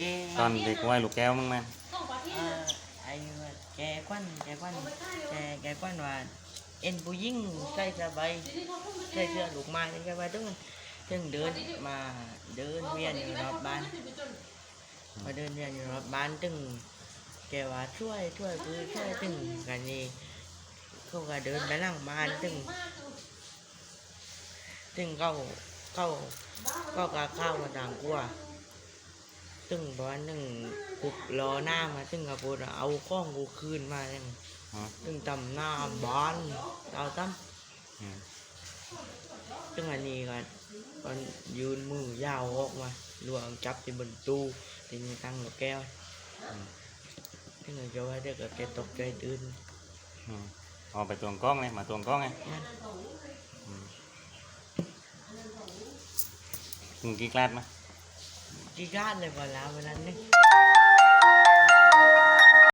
แกตอนเด็กวัยลูกแก้วมึงไหมเอ่อไอ้ว่าแกควันแกควันแกแกควันว่าเอ็นผู้หญิงใส่สบายใส่เสื้อลูกไม้นี่แกว่าต้องต้องเดินมาเดินเวียนอยู่รอบบ้านมาเดินเวียนอยู่รอบบ้านตึงแกว่าช่วยช่วยคือช่วยตึงกันนี่เขาก็เดินไปหลังบ้านตึงตึงเขาเขาเขาก็เข้ามาต่างกลัว ตึงประมาณหนึ่งปุกรอหน้ามาตึงกับพูดว่าเอาข้องกูคืนมาตึง อ๋อ ตึงตำหน้าบ้านเอาตั้ม อืม ตึงอันนี้ก็มันยืนมือยาวออกมาลวงจับที่บนตู้ที่มีตั้งหลอกแก้ว อืม ตึงก็ว่าเด็กก็แกตกใจตื่น อืมเออกไปตวงกล้องไงมาตวงกล้องไง นั่น อืมมึง กี่กาเลยพอแล้ววันนั้นเนี่ย